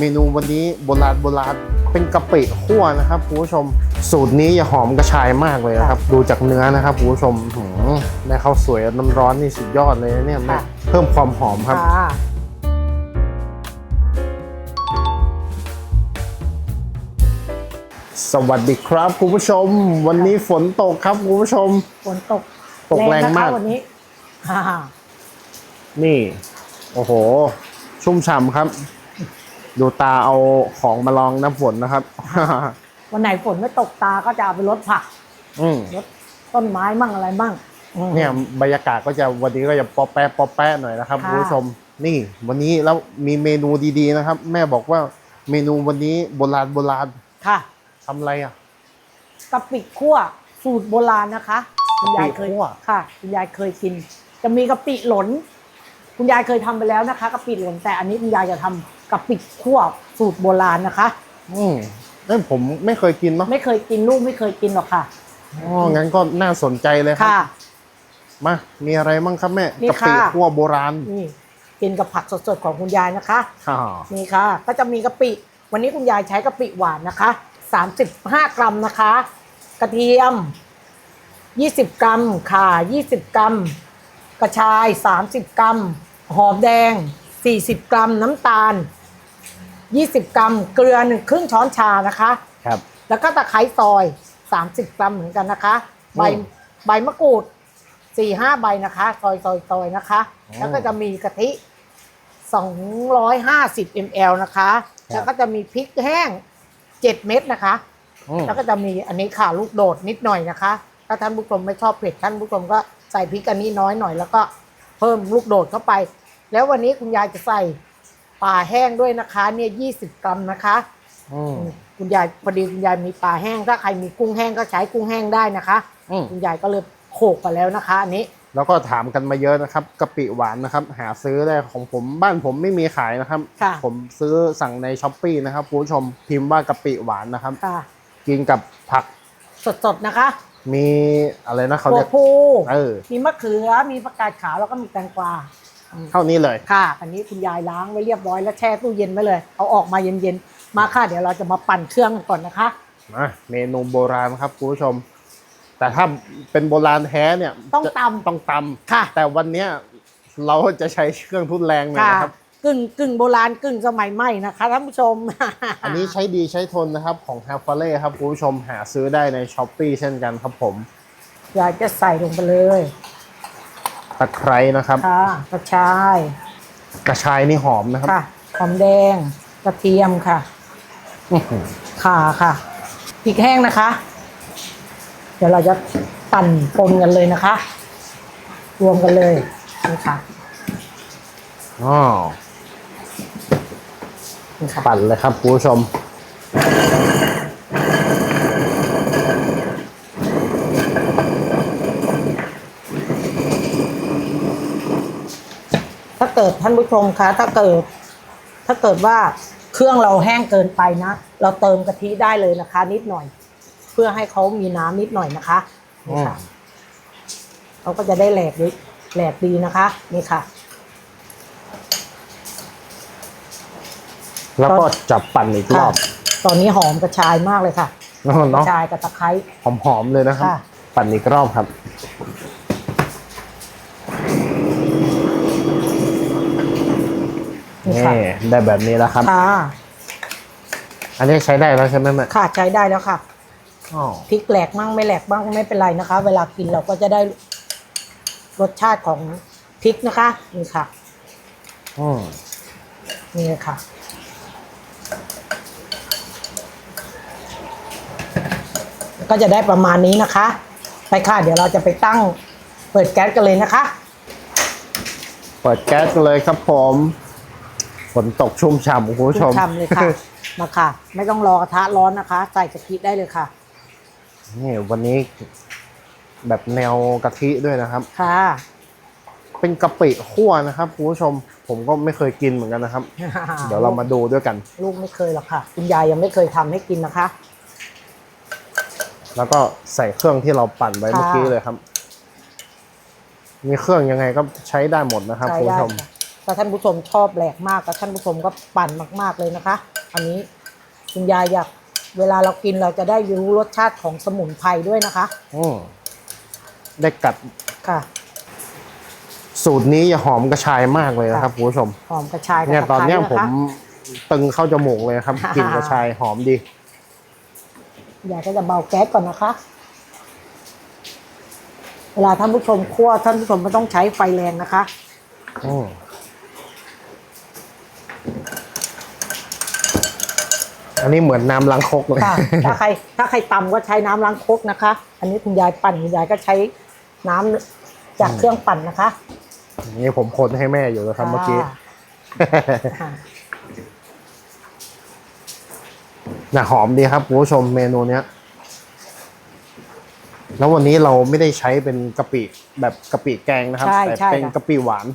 เมนูวันนี้โบราณโบราณเป็นกะปิคั่วนะครับคุณผู้ชมสูตรนี้อย่าหอมกระชายมากเลยนะครับ ดูจากเนื้อนะครับคุณผู้ชมหืมได้ข้าวสวยน้ำร้อนนี่สุดยอดเลยนะเนี่ยแม่ค่ะเพิ่มความหอมครับค่ะสวัสดีครับคุณผู้ชม วันนี้ฝนตกครับคุณผู้ชม ฝนตก ตกแรงมากนะคะวันนี้ฮ่านี่ โอ้โห ชุ่มฉ่ำครับ ดูตาเอาของมาลองน้ำฝนนะครับ วันไหนฝนไม่ตกตาก็จะเอาไปรดผักอืมรดต้นไม้มั่งอะไรมั่งอืม เนี่ยบรรยากาศก็จะวันนี้ก็จะป๊อปแป๊ะป๊อปแป๊ะหน่อยนะครับค่ะ คุณผู้ชมนี่ วันนี้แล้วมีเมนูดีๆนะครับ แม่บอกว่าเมนูวันนี้โบราณโบราณค่ะทำอะไรอะ กะปิคั่วสูตรโบราณนะคะคุณยายเคยกะปิคั่ว ค่ะคุณยายเคยกิน จะมีกะปิหลน คุณยายเคยทำไปแล้วนะคะกะปิหลนแต่อันนี้คุณยายจะทำกะปิคั่วสูตรโบราณนะคะ อืมเอ้ยผมไม่เคยกินเนาะไม่เคยกินลูกไม่เคยกินหรอกค่ะอ๋องั้นก็น่าสนใจเลยครับค่ะมา มีอะไรบ้างครับแม่นี่กะปิค่ะคั่วโบราณนี่กินกับผักสดๆของคุณยายนะคะอ่านี่ค่ะ ก็จะมีกะปิ วันนี้คุณยายใช้กะปิหวานนะคะ35 กรัมนะคะ กระเทียม 20 กรัม ข่า 20 กรัม กระชาย 30 กรัม หอมแดง 40 กรัมน้ำตาล 20 กรัม เกลือหนึ่งครึ่งช้อนชานะคะ ครับ แล้วก็ตะไคร้ซอย 30 กรัมเหมือนกันนะคะ ใบอืมใบมะกรูด4-5ใบนะคะ ซอยซอยซอยนะคะ อืม แล้วก็จะมีกะทิ 250 ml นะคะครับแล้วก็จะมีพริกแห้ง 7 เม็ดนะคะ อืมแล้วก็จะมีอันนี้ค่ะลูกโดดนิดหน่อยนะคะ ถ้าท่านผู้ชมไม่ชอบเผ็ดท่านผู้ชมก็ใส่พริกอันนี้น้อยหน่อยแล้วก็เพิ่มลูกโดดเข้าไป แล้ววันนี้คุณยายจะใส่ปลาแห้งด้วยนะคะเนี่ย20กรัมนะคะ อืม คุณยายพอดีคุณยายมีปลาแห้งถ้าใครมีกุ้งแห้งก็ใช้กุ้งแห้งได้นะคะ อืม คุณยายก็เลยโขกไปแล้วนะคะ อันนี้แล้วก็ถามกันมาเยอะนะครับกะปิหวานนะครับ หาซื้อได้ของผมบ้านผมไม่มีขายนะครับ ค่ะผมซื้อสั่งในช้อปปีนะครับคุณผู้ชมพิมพ์ว่ากะปิหวานนะครับ ค่ะ กินกับผักสดๆนะคะมีอะไรนะเขาถั่เรีวยกพูเออมีมะเขือมีผักกาดขาวแล้วก็มีแตงกวาอืม เท่านี้เลยค่ะ อันนี้คุณยายล้างไว้เรียบร้อยแล้วแช่ตู้เย็นไว้เลย เอาออกมาเย็นๆ มาค่ะ เดี๋ยวเราจะมาปั่นเครื่องกันก่อนนะคะมาเมนูโบราณครับคุณผู้ชม แต่ถ้าเป็นโบราณแท้เนี่ยต้องจะตำต้องตค่ะำแต่วันเนี้ยเราจะใช้เครื่องทุนแรงหน่อยค่ะนะครับกึ่งกึ่งโบราณกึ่งสมัยใหม่นะคะท่านผู้ชม อันนี้ใช้ดีใช้ทนนะครับของ h a f a l e ครับคุณผู้ชมหาซื้อได้ในช้อปปีเช่นกันครับผมยายจะใส่ลงไปเลย ตะไคร้นะครับ ค่ะกระชายกระชายนี่หอมนะครับ ค่ะหอมแดงกระเทียมค่ะอื้อหือข่าค่ะพริกแห้งนะคะ เดี๋ยวเราจะปั่นปนกันเลยนะคะ รวมกันเลยนี่ค่ะอ๋อนี่ค่ะปั่นเลยครับคุณผู้ชม เกิดท่านผู้ชมคะ ถ้าเกิด ถ้าเกิดว่าเครื่องเราแห้งเกินไปนะ เราเติมกะทิได้เลยนะคะ นิดหน่อย เพื่อให้เขามีน้ำนิดหน่อยนะคะนี่ค่ะเขาก็จะได้แหลกดีแหลกดีนะคะนี่ค่ะ แล้วก็จับปั่นอีกรอบค่ะตอนนี้หอมกระชายมากเลยค่ะเนาะกระเนาะชายกับตะไคร้หอมๆเลยนะครับ ค่ะ ปั่นอีกรอบครับ นี่นี่ค่ะได้แบบนี้แล้วครับ ค่ะอันนี้ใช้ได้แล้วใช่ไหมแม่ค่ะใช้ได้แล้วค่ะอ๋อพริกแหลกมั่งไม่แหลกบ้างไม่เป็นไรนะคะ เวลากินเราก็จะได้รสชาติของพริกนะคะนี่ค่ะ อืมนี่ค่ะ ก็จะได้ประมาณนี้นะคะ ไปค่ะ เดี๋ยวเราจะไปตั้ง เปิดแก๊สกันเลยนะคะ เปิดแก๊สกันเลยครับผม ฝนตกชุ่มฉ่ำคุณผู้ชมทำเลยค่ะ มาค่ะ ไม่ต้องรอกระทะร้อนนะคะ ใส่กะทิได้เลยค่ะ นี่วันนี้แบบแนวกะทิด้วยนะครับ ค่ะ เป็นกะปิคั่วนะครับคุณผู้ชม ผมก็ไม่เคยกินเหมือนกันนะครับ เดี๋ยวเรามาดูด้วยกัน ลูกไม่เคยหรอกค่ะ คุณยายยังไม่เคยทำให้กินนะคะ แล้วก็ใส่เครื่องที่เราปั่นไว้ค่ะเมื่อกี้เลยครับ มีเครื่องยังไงก็ใช้ได้หมดนะครับใช้คุณได้ผู้ชมค่ะ ถ้าท่านผู้ชมชอบแหลกมากก็ท่านผู้ชมก็ปั่นมาก ๆเลยนะคะ อันนี้คุณยายอยากเวลาเรากินเราจะได้รู้รสชาติของสมุนไพรด้วยนะคะ อืมได้กัดค่ะ สูตรนี้อย่าหอมกระชายมากเลยนะครับคุณผู้ชม หอมกระชายกับเนี่ยตอนเนี้ยตะไคผร้ะมคะ ตึงเข้าจมูกเลยครับกลิ่นกระชายหอมดียายก็จะเบาแก๊สก่อนนะคะ เวลาท่านผู้ชมคั่วท่านผู้ชมไม่ต้องใช้ไฟแรงนะคะ อืม อันนี้เหมือนน้ำล้างครกเลยค่ะถ้าใครถ้าใครตำก็ใช้น้ำล้างครกนะคะ อันนี้คุณยายปั่นคุณยายก็ใช้น้ำจากเครื่องปั่นนะคะนี่ผมคนให้แม่อยู่นะครับเมื่อกี้ค่ะน่ะหอมดีครับคุณผู้ชมเมนูเนี้ย แล้ววันนี้เราไม่ได้ใช้เป็นกะปิแบบกะปิแกงนะครับใช่แต่ใช่เป็นค่ะกะปิหวาน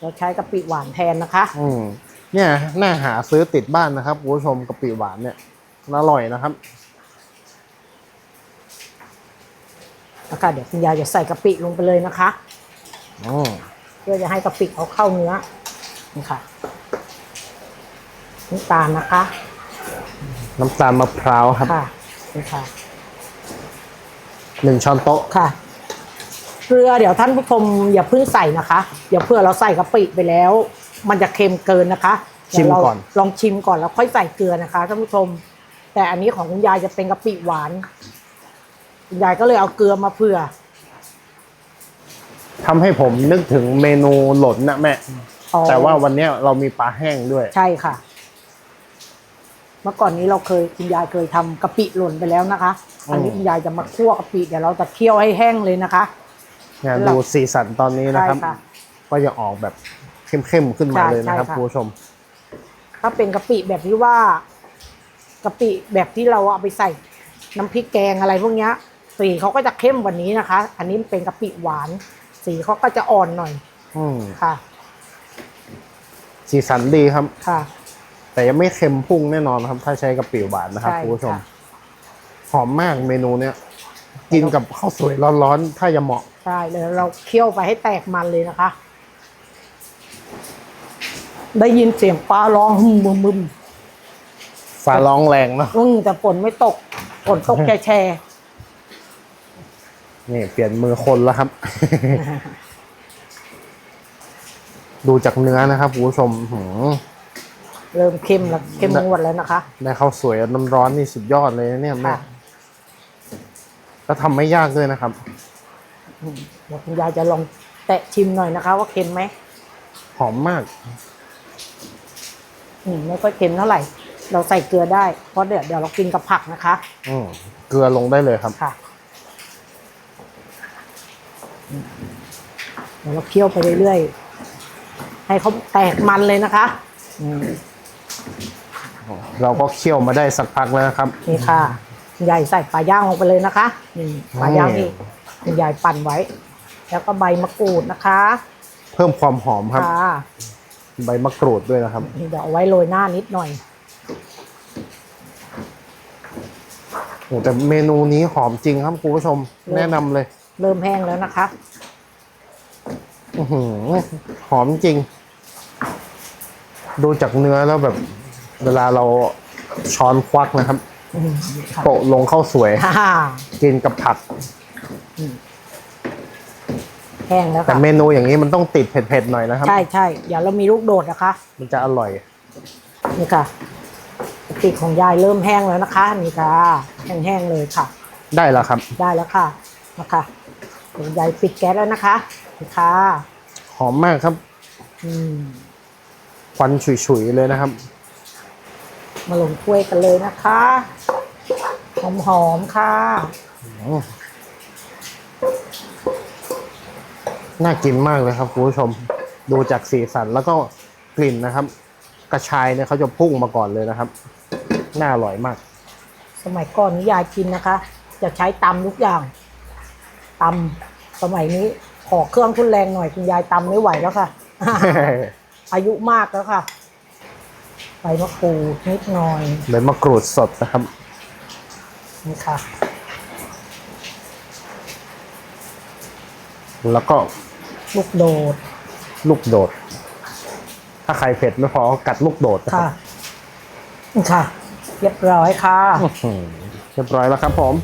เราใช้กะปิหวานแทนนะคะ อืม เนี่ยน่าหาซื้อติดบ้านนะครับคุณผู้ชมกะปิหวานเนี่ยอร่อยนะครับแล้วค่ะเดี๋ยวคุณยายจะใส่กะปิลงไปเลยนะคะอืมเพื่อจะให้กะปิเขาเข้าเนื้อนี่ค่ะน้ำตาลนะคะน้ำตาลมะพร้าวครับค่ะนี่ค่ะหนึ่งช้อนโต๊ะค่ะเกลือเดี๋ยวท่านผู้ชมอย่าเพิ่งใส่นะคะ เดี๋ยวเพื่อเราใส่กะปิไปแล้ว มันจะเค็มเกินนะคะชิมเดี๋ยวเราก่อน ลองชิมก่อนแล้วค่อยใส่เกลือนะคะท่านผู้ชม แต่อันนี้ของคุณยายจะเป็นกะปิหวานคุณยายก็เลยเอาเกลือมาเผื่อทำให้ผมนึกถึงเมนูหล่นนะแม่อ๋อแต่ว่าวันเนี้ยเรามีปลาแห้งด้วย ใช่ค่ะ เมื่อก่อนนี้เราเคยคุณยายเคยทำกะปิหล่นไปแล้วนะคะ อันนี้อืมคุณยายจะมาคั่วกะปิเดี๋ยวเราจะเคี่ยวให้แห้งเลยนะคะเนี่ยแล้วดูสีสันตอนนี้นะครับใช่ค่ะก็จะออกแบบ เข้มๆขึ้นมาใช่เลยนะครับใช่ค่ะ คุณผู้ชม ถ้าเป็นกะปิแบบที่ว่ากะปิแบบที่เราเอาไปใส่น้ำพริกแกงอะไรพวกเนี้ยสีเขาก็จะเข้มกว่านี้นะคะ อันนี้เป็นกะปิหวาน สีเขาก็จะอ่อนหน่อยอืมค่ะสีสันดีครับ ค่ะ แต่ยังไม่เค็มพุ่งแน่นอนครับ ถ้าใช้กะปิหวานนะครับใช่คุณผู้ชม ค่ะ หอมมากเมนูเนี้ยกินกับข้าวสวยร้อนๆ ถ้าจะเหมาะ ใช่เลยเราเคี่ยวไปให้แตกมันเลยนะคะ ได้ยินเสียงปลาร้องหึมบึมบึมฟ้าร้องแรงเนาะอืมแต่ฝนไม่ตกฝนตกแช่แช่นี่เปลี่ยนมือคนแล้วครับ ดูจากเนื้อนะครับคุณผู้ชมหืมเริ่มเข้มแล้วเข้มงวดแล้วนะคะได้ข้าวสวยน้ำร้อนนี่สุดยอดเลยนะเนี่ยแม่ค่ะก็ทำไม่ยากด้วยนะครับอืมเดี๋ยวคุณยายจะลองแตะชิมหน่อยนะคะ ว่าเค็มไหมหอมมาก อืมไม่ค่อยเค็มเท่าไหร่ เราใส่เกลือได้ เพราะเดี๋ยวเดี๋ยวเรากินกับผักนะคะ อืมเกลือลงได้เลยครับ ค่ะอืมเดี๋ยวเราเคี่ยวไปเรื่อยๆ ให้เขาแตกมันเลยนะคะอืมเราก็เคี่ยวมาได้สักพักแล้วนะครับ นี่ค่ะคุณยายใส่ปลาย่างลงไปเลยนะคะนี่ปลาย่างนี่คุณยายปั่นไว้ แล้วก็ใบมะกรูดนะคะ เพิ่มความหอมครับค่ะ ใบมะกรูดด้วยนะครับ นี่เดี๋ยวเอาไว้โรยหน้านิดหน่อย โอ้แต่เมนูนี้หอมจริงครับคุณผู้ชมแนะนำเลย เริ่มแห้งแล้วนะคะ อื้อหือหอมจริง ดูจากเนื้อแล้วแบบ เวลาเราช้อนควักนะครับอืมค่ะโปะลงข้าวสวย ฮ่ากินกับผัก แห้งแล้วแต่ค่ะเมนูอย่างนี้มันต้องติดเผ็ดๆหน่อยนะครับ ใช่ใช่เดี๋ยวเรามีลูกโดดนะคะ มันจะอร่อย นี่ค่ะกะปิของยายเริ่มแห้งแล้วนะคะ นี่ค่ะแห้งๆเลยค่ะ ได้แล้วครับ ได้แล้วค่ะนะคะเดี๋ยวยายปิดแก๊สแล้วนะคะนี่ค่ะหอมมากครับ อืมควันฉุยๆเลยนะครับ มาลงถ้วยกันเลยนะคะหอมๆค่ะ น่ากินมากเลยครับคุณผู้ชมดูจากสีสันแล้วก็กลิ่นนะครับ กระชายเนี่ยเขาจะพุ่งมาก่อนเลยนะครับ น่าอร่อยมาก สมัยก่อนนี้ยายกินนะคะ จะใช้ตำทุกอย่างตำสมัยนี้ขอเครื่องทุนแรงหน่อยคุณยายตำไม่ไหวแล้วค่ะ อายุมากแล้วค่ะใบมะกรูดนิดหน่อยใบมะกรูดสดนะครับนี่ค่ะ แล้วก็ ลูกโดด ลูกโดด ถ้าใครเผ็ดไม่พอก็กัดลูกโดดนะคค่ะรับค่ะ เรียบร้อยค่ะ อื้อหือเรียบร้อยแล้วครับผม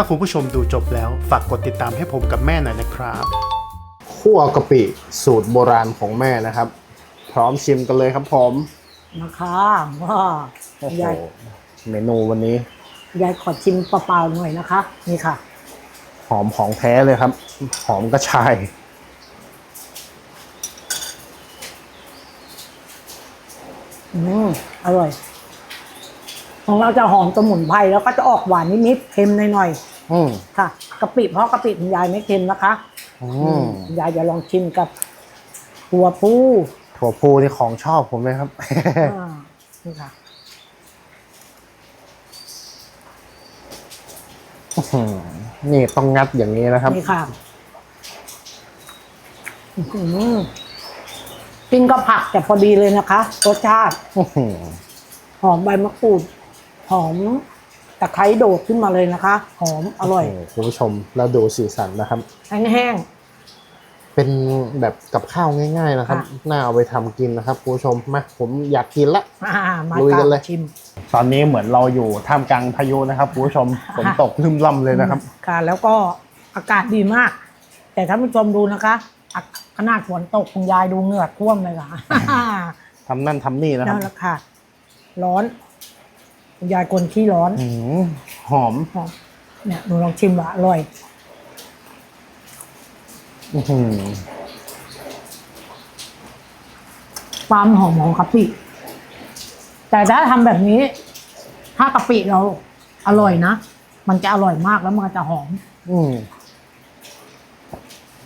ถ้าคุณผู้ชมดูจบแล้ว ฝากกดติดตามให้ผมกับแม่หน่อยนะครับคั่วกะปิสูตรโบราณของแม่นะครับ พร้อมชิมกันเลยครับผมนะคะว่าโอ้โหยายเมนูวันนี้ ยายขอชิมเปล่าๆหน่อยนะคะ นี่ค่ะ หอมของแท้เลยครับ หอมกระชาย อืมอร่อย ของเราจะหอมสมุนไพรแล้วก็จะออกหวานนิดๆเค็มหน่อยอืมๆค่ะกะปิเพราะกะปิคุณยายไม่เค็มนะคะอืมคุณยายจะลองชิมกับหัวปูถั่วพูนี่ของชอบผมเลยครับ อ่านี่ค่ะ อื้อหือนี่ต้องงัดอย่างนี้นะครับ นี่ค่ะอื้อหือกินกับผักแต่พอดีเลยนะคะ รสชาติ อื้อหือหอมใบมะกรูด หอมตะไคร้โดดขึ้นมาเลยนะคะ หอมอร่อยโโหคุณผู้ชมแล้วดูสีสันนะครับ แห้ง เป็นแบบกับข้าวง่าย ๆนะครับ ค่ะ น่าเอาไปทำกินนะครับคุณผู้ชมมาผมอยากกินละ ๆอ่ามาลุยกันเลย ชิมตอนนี้เหมือนเราอยู่ท่ามกลางพายุนะครับคุณผู้ชมฝนตกลืมล่ำเลยนะครับ ค่ะ แล้วก็อากาศดีมาก แต่ท่านผู้ชมดูนะคะอะขนาดฝนตกคุณยายดูเหงื่อท่วมเลยค่ะทำนั่นทำนี่นะครันั่บนแหละค่ะ ร้อนคุณ ยายคนขี้ร้อนอืมหอมหอมเนี่ยหนูลองชิมว่าอร่อย อื้อหือความหอมของกะปิ แต่ถ้าทำแบบนี้ ถ้ากะปิเราอร่อยนะ มันจะอร่อยมากแล้วมันจะหอม อืม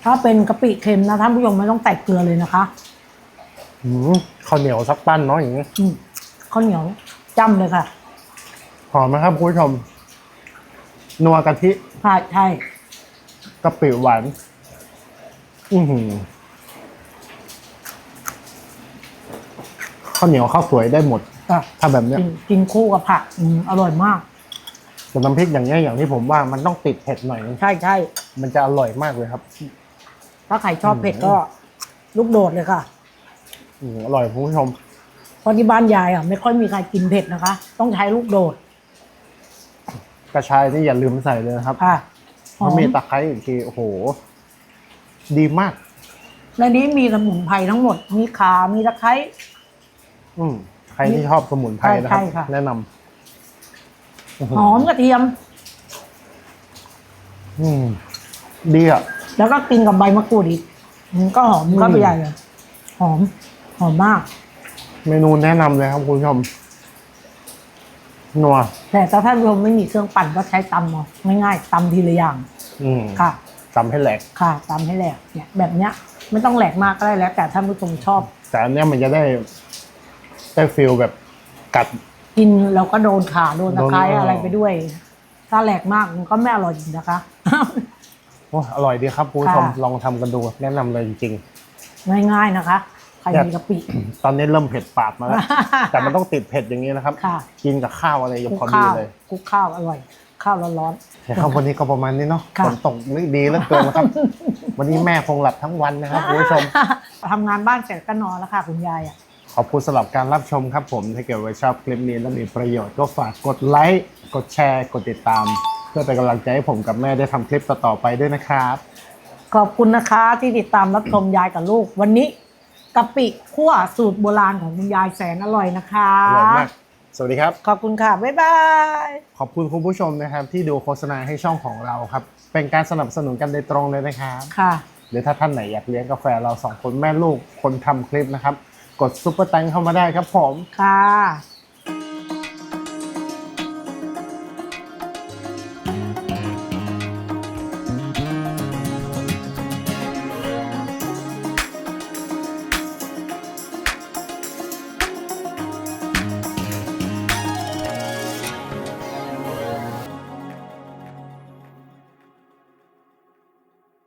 ถ้าเป็นกะปิเค็มนะท่านผู้ชมไม่ต้องใส่เกลือเลยนะคะ อืมข้าวเหนียวสักปั้นเนาะอย่างนี้ อืมข้าวเหนียวจ้ำเลยค่ะ หอมไหมครับคุณผู้ชม นัวกะทิใช่ใช่กะปิหวาน อือหือข้าวเหนียวข้าวสวยได้หมดค่ะถ้าแบบเนี้ยกินกินคู่กับผักอืมอร่อยมาก แต่น้ำพริกอย่างเงี้ยอย่างที่ผมว่ามันต้องติดเผ็ดหน่อยนึงใช่ใช่มันจะอร่อยมากเลยครับ ถ้าใครชอบเผ็ดก็ ลูกโดดเลยค่ะ อืมอร่อยคุณผู้ชม เพราะที่บ้านยายอะไม่ค่อยมีใครกินเผ็ดนะคะ ต้องใช้ลูกโดด กระชายนี่อย่าลืมใส่เลยนะครับค่ะหอถ้ามในมีตะไคร้อีกทีโอ้โห ดีมากนี้มีสมุนไพรทั้งหมด มีขา มีตะไคร้ อืมใครที่ชอบสมุนไพรนะคใช่รับ ค่ะ แนะนำอื้อหืหอมกระเทียม อืมดีอะ แล้วก็กินกับใบมะกรูดอีกมันก็หอมอืม ก็ไปใหญ่เลยหอม หอมมาก เมนูแนะนำเลยครับคุณผู้ชม นัวแต่ถ้าท่านผู้ชมไม่มีเครื่องปั่นก็ใช้ตำเอาง่ายๆตำทีละอย่างอืมค่ะจำให้แหลก ค่ะตำให้แหลกเนี่ยแบบเนี้ยไม่ต้องแหลกมากก็ได้แล้ว แต่ท่านผู้ชมชอบแต่อันเนี้ยมันจะได้ ได้ฟิลแบบกัด กินแล้วก็โดนขาโดนตะไคร้โดน อะไรไปด้วย ถ้าแหลกมากมันก็ไม่อร่อยจริงนะคะ โอ้อร่อยดีครับคุณผู้ชมค่ะ ลองทำกันดูแนะนำเลยจริง ง่ายๆนะคะ ใครมีกะปิๆตอนนี้เริ่มเผ็ดปากมาแล้ว แต่มันต้องติดเผ็ดอย่างนี้นะครับ ค่ะ กินกับข้าวอะไรยังคลุพอกดีข้าวเลยคลุกข้าวอร่อย ข้าวร้อนแต่ครับวันนี้ก็ประมาณนี้เนาะค่ะฝนตกไม่ดีเหลือเกินนะครับ วันนี้แม่คงหลับทั้งวันนะครับคุณผู้ชมทำงานบ้านเสร็จก็นอนแล้วค่ะคุณยายอะขอบคุณสำหรับการรับชมครับผมถ้าเกิดว่าชอบคลิปนี้และมีประโยชน์ก็ฝากกดไลค์กดแชร์กดติดตาม เพื่อเป็นกำลังใจให้ผมกับแม่ได้ทำคลิปต่อๆไปด้วยนะครับ ขอบคุณนะคะที่ติดตามรับชมยายกับลูกวันนี้ กะปิคั่วสูตรโบราณของคุณยายแสนอร่อยนะคะ อร่อยมาก สวัสดีครับ ขอบคุณค่ะ บ๊ายบาย ขอบคุณคุณผู้ชมนะครับที่ดูโฆษณาให้ช่องของเราครับ เป็นการสนับสนุนกันโดยตรงเลยนะครับ ค่ะ หรือถ้าท่านไหนอยากเลี้ยงกาแฟเราสองคนแม่ลูกคนทำคลิปนะครับ กดซุปเปอร์แตงเข้ามาได้ครับผม ค่ะ